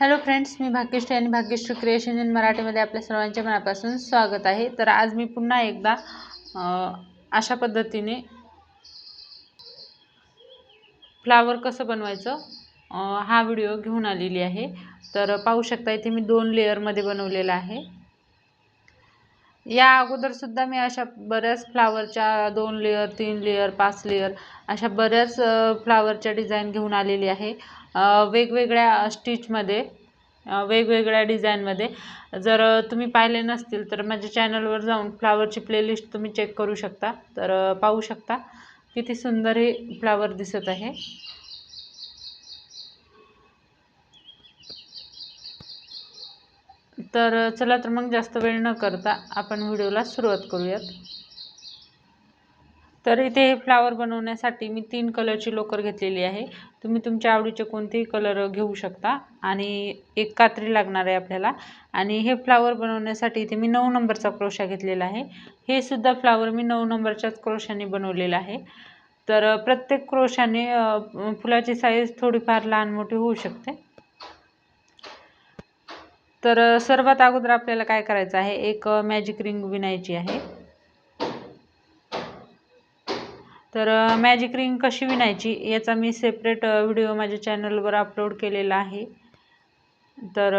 Hello friends मी भाग्यश्री आणि Bhagyashree creation in मराठीमध्ये आपल्या सर्वांच्या मनापासून स्वागत आहे. तर आज मी पुन्हा एकदा अशा पद्धतीने फ्लावर कसं बनवायचं हा व्हिडिओ घेऊन आलेली आहे. तर पाहू शकता इथे मी दोन लेअरमध्ये बनवलेला आहे. या अगोदरसुद्धा मी अशा बऱ्याच फ्लावरच्या दोन लेअर तीन लेअर पाच लेअर अशा बऱ्याच फ्लावरच्या डिझाईन घेऊन आलेली आहे. वेगवेगळ्या स्टिचमध्ये वेगवेगळ्या डिझाईनमध्ये. जर तुम्ही पाहिले नसतील तर माझ्या चॅनलवर जाऊन फ्लावरची प्लेलिस्ट तुम्ही चेक करू शकता. तर पाहू शकता किती सुंदर हे फ्लावर दिसत आहे. तर चला तर मग जास्त वेळ न करता आपण व्हिडिओला सुरुवात करूयात. तर इथे हे फ्लावर बनवण्यासाठी मी तीन कलरची लोकर घेतलेली आहे. तुम्ही तुमच्या आवडीचे कोणतेही कलर घेऊ शकता आणि एक कात्री लागणार आहे आपल्याला. आणि हे फ्लावर बनवण्यासाठी इथे मी नऊ नंबरचा क्रोशा घेतलेला आहे. हे सुद्धा फ्लावर मी नऊ नंबरच्याच क्रोशाने बनवलेलं आहे. तर प्रत्येक क्रोशाने फुलाची साईज थोडीफार लहान मोठी होऊ शकते. तर सर्वात अगोदर आपल्याला काय करायचं आहे? एक मॅजिक रिंग विणायची आहे. तर मॅजिक रिंग कशी विणायची याचा मी सेपरेट व्हिडिओ माझ्या चॅनलवर अपलोड केलेला आहे. तर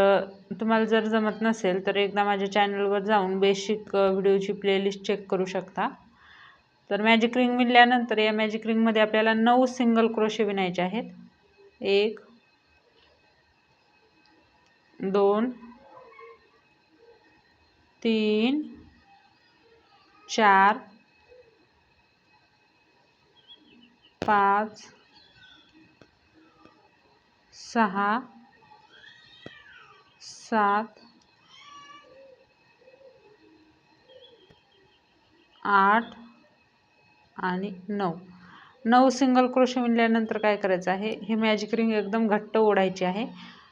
तुम्हाला जर जमत नसेल तर एकदा माझ्या चॅनलवर जाऊन बेसिक व्हिडिओची प्लेलिस्ट चेक करू शकता. तर मॅजिक रिंग विणल्यानंतर या मॅजिक रिंगमध्ये आपल्याला नऊ सिंगल क्रोशे विणायचे आहेत. एक दोन तीन चार पाच सहा सात आठ आणि नऊ. नऊ सिंगल क्रोशे विणल्यानंतर काय करायचं आहे? हे मॅजिक रिंग एकदम घट्ट ओढायची आहे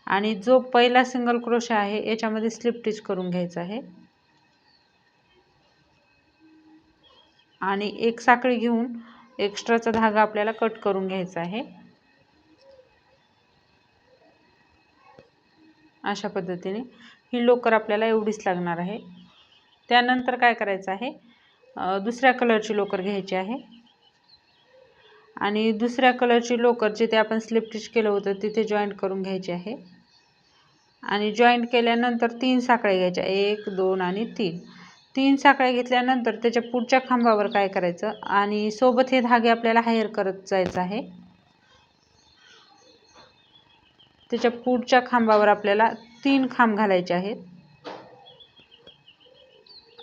आणि जो पहिला सिंगल क्रोशे आहे याच्यामध्ये स्लिप टिच करून घ्यायचा आहे. आणि एक साखळी घेऊन एक्स्ट्राचा धागा आपल्याला कट करून घ्यायचा आहे. अशा पद्धतीने ही लोकर आपल्याला एवढीच लागणार आहे. त्यानंतर काय करायचं आहे? दुसऱ्या कलरची लोकर घ्यायची आहे. आणि दुसऱ्या कलरची लोकर जिथे आपण स्लिप स्टिच केलं होतं तिथे जॉईंट करून घ्यायची आहे. आणि जॉईंट केल्यानंतर तीन साखळ्या घ्यायच्या. एक दोन आणि तीन. तीन साखळ्या घेतल्यानंतर त्याच्या पुढच्या खांबावर काय करायचं? आणि सोबत हे धागे आपल्याला हायर करत जायचं आहे. त्याच्या पुढच्या खांबावर आपल्याला तीन खांब घालायचे आहेत.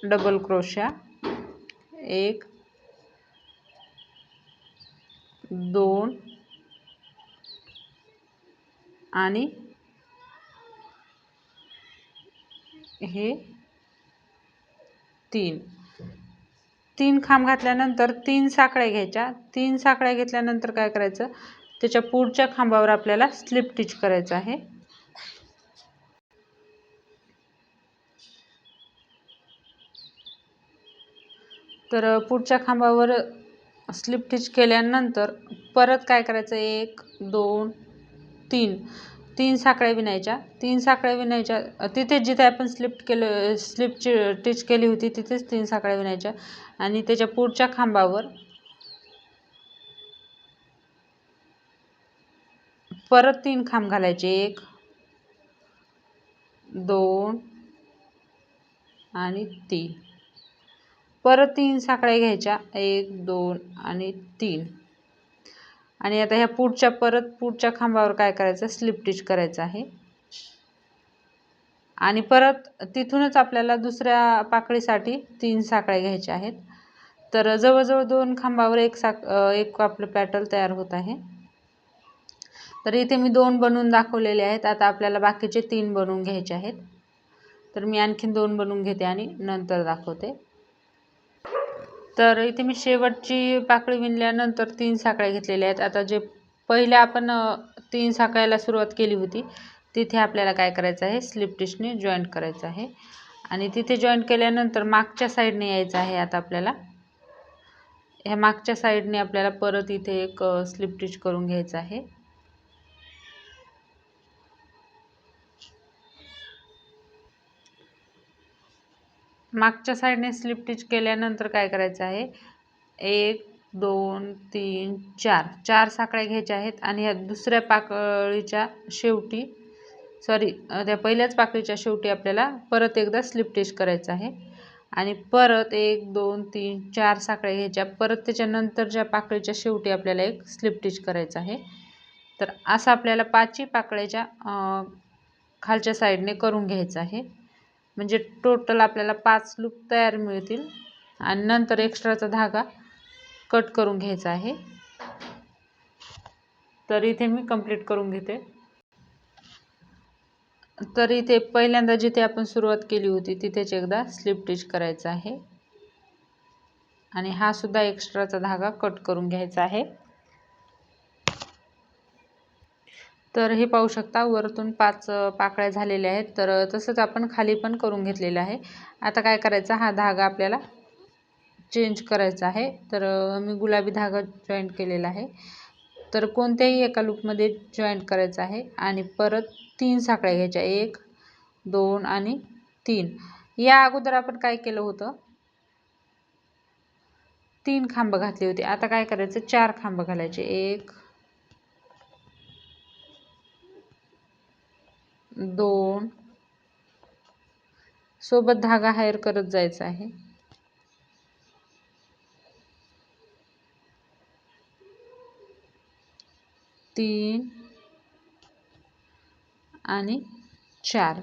डबल क्रोशा एक दोन आणि हे तीन. तीन खांब घातल्यानंतर तीन साखळ्या घ्यायच्या. तीन साखळ्या घेतल्यानंतर काय करायचं? त्याच्या पुढच्या खांबावर आपल्याला स्लिप टिच करायचं आहे. तर पुढच्या खांबावर स्लिप टिच केल्यानंतर परत काय करायचं? एक दोन तीन. तीन साखळ्या विणायच्या. तीन साखळ्या विणायच्या. तिथेच जिथे आपण स्लिप केलं स्लिपची टिच केली होती तिथेच तीन साखळ्या विणायच्या. आणि त्याच्या पुढच्या खांबावर परत तीन खांब घालायचे. एक दोन आणि तीन. परत तीन साखळ्या घ्यायच्या. एक दोन आणि तीन. आणि आता ह्या पुढच्या परत पुढच्या खांबावर काय करायचं? स्लिप टिच करायचं आहे. आणि परत तिथूनच आपल्याला दुसऱ्या पाकळीसाठी तीन साखळ्या घ्यायच्या आहेत. तर जवळजवळ दोन खांबावर एक साक एक आपलं पॅटर्न तयार होत आहे. तर इथे मी दोन बनवून दाखवलेले आहेत. आता आपल्याला बाकीचे तीन बनवून घ्यायचे आहेत. तर मी आणखीन दोन बनवून घेते आणि नंतर दाखवते. तर इथे मी शेवटची पाकळी विणल्यानंतर तीन साखळ्या घेतलेल्या आहेत. आता जे पहिल्या आपण तीन साखळ्याला सुरुवात केली होती तिथे आपल्याला काय करायचं आहे? स्लिप टिचने जॉईंट करायचं आहे. आणि तिथे जॉईंट केल्यानंतर मागच्या साईडने यायचं आहे आता आपल्याला. ह्या मागच्या साईडने आपल्याला परत इथे एक स्लिप टिच करून घ्यायचं आहे. मागच्या साईडने स्लिप टिच केल्यानंतर काय करायचं आहे? एक दोन तीन चार. चार साखळ्या घ्यायच्या आहेत आणि ह्या दुसऱ्या पाकळीच्या शेवटी सॉरी त्या पहिल्याच पाकळीच्या शेवटी आपल्याला परत एकदा स्लिप टिच करायचं आहे. आणि परत एक दोन तीन चार साखळ्या घ्यायच्या. परत त्याच्यानंतरच्या पाकळीच्या शेवटी आपल्याला एक स्लिप टिच करायचं आहे. तर असं आपल्याला पाचही पाकळ्याच्या खालच्या साईडने करून घ्यायचं आहे. म्हणजे टोटल आपल्याला पाच लूप तयार मिळतील. आणि नंतर एक्स्ट्राचा धागा कट करून घ्यायचा आहे. तर इथे मी कंप्लीट करून घेते. तर इथे पहिल्यांदा जिथे आपण सुरुवात केली होती तिथेच एकदा स्लिप स्टिच करायचं आहे. आणि हा सुद्धा एक्स्ट्राचा धागा कट करून घ्यायचा आहे. तर हे पाहू शकता वरतून पाच पाकळ्या झालेल्या आहेत. तर तसंच आपण खाली पण करून घेतलेलं आहे. आता काय करायचं हा धागा आपल्याला चेंज करायचा आहे. तर मी गुलाबी धागा जॉईंट केलेला आहे. तर कोणत्याही एका लूपमध्ये जॉईंट करायचं आहे आणि परत तीन साखळ्या घ्यायच्या. एक दोन आणि तीन. या अगोदर आपण काय केलं होतं? तीन खांब घातले होते. आता काय करायचं? चार खांब घालायचे. एक दोन. सोबत धागा हायर करत जायचा आहे. तीन. आणि चार.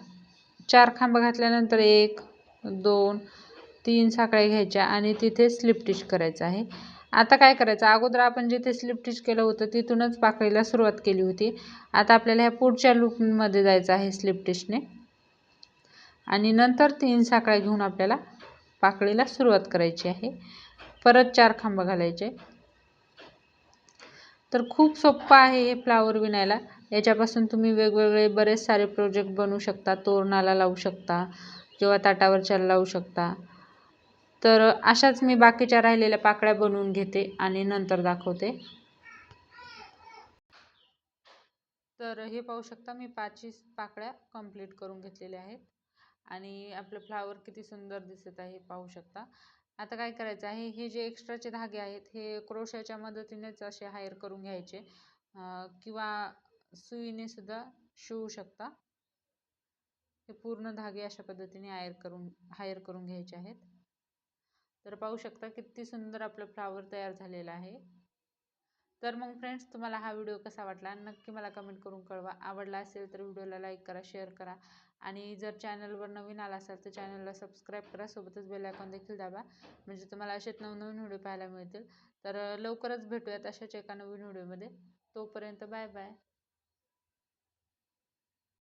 चार खांब घातल्यानंतर एक दोन तीन साखळ्या घ्यायच्या आणि तिथे स्लिप स्टिच करायचं आहे. आता काय करायचं? अगोदर आपण जिथे स्लिप स्टिच केलं होतं तिथूनच पाकळीला सुरुवात केली होती. आता आपल्याला ह्या पुढच्या लूपमध्ये जायचं आहे स्लिप स्टिचने आणि नंतर तीन साखळ्या घेऊन आपल्याला पाकळीला सुरुवात करायची आहे. परत चार खांब घालायचे. तर खूप सोप्पं आहे हे फ्लावर विणायला. याच्यापासून तुम्ही वेगवेगळे बरेच सारे प्रोजेक्ट बनवू शकता. तोरणाला लावू शकता किंवा ताटावरच्याला लावू शकता. तर अशाच मी बाकीच्या राहिलेल्या पाकळ्या बनवून घेते आणि नंतर दाखवते. तर हे पाहू शकता मी पाचही पाकळ्या कंप्लीट करून घेतलेल्या आहेत. आणि आपलं फ्लावर किती सुंदर दिसत आहे पाहू शकता. आता काय करायचं आहे हे जे एक्स्ट्राचे धागे आहेत हे क्रोशाच्या मदतीनेच असे हायर करून घ्यायचे. किंवा सुईने सुद्धा शिवू शकता. हे पूर्ण धागे अशा पद्धतीने हायर करून हायर करून घ्यायचे आहेत. तर पाहू शकता किती सुंदर आपलं फ्लावर तयार झालेलं आहे. तर मग फ्रेंड्स तुम्हाला हा व्हिडिओ कसा वाटला? नक्की मला कमेंट करून कळवा. आवडला असेल तर व्हिडिओला लाईक करा शेअर करा. आणि जर चॅनलवर नवीन आला असाल तर चॅनलला सबस्क्राईब करा. सोबतच बेल आयकॉन देखील दाबा. म्हणजे तुम्हाला असेच नवनवीन व्हिडिओ पाहायला मिळतील. तर लवकरच भेटूयात अशाच एका नवीन व्हिडिओमध्ये तोपर्यंत बाय बाय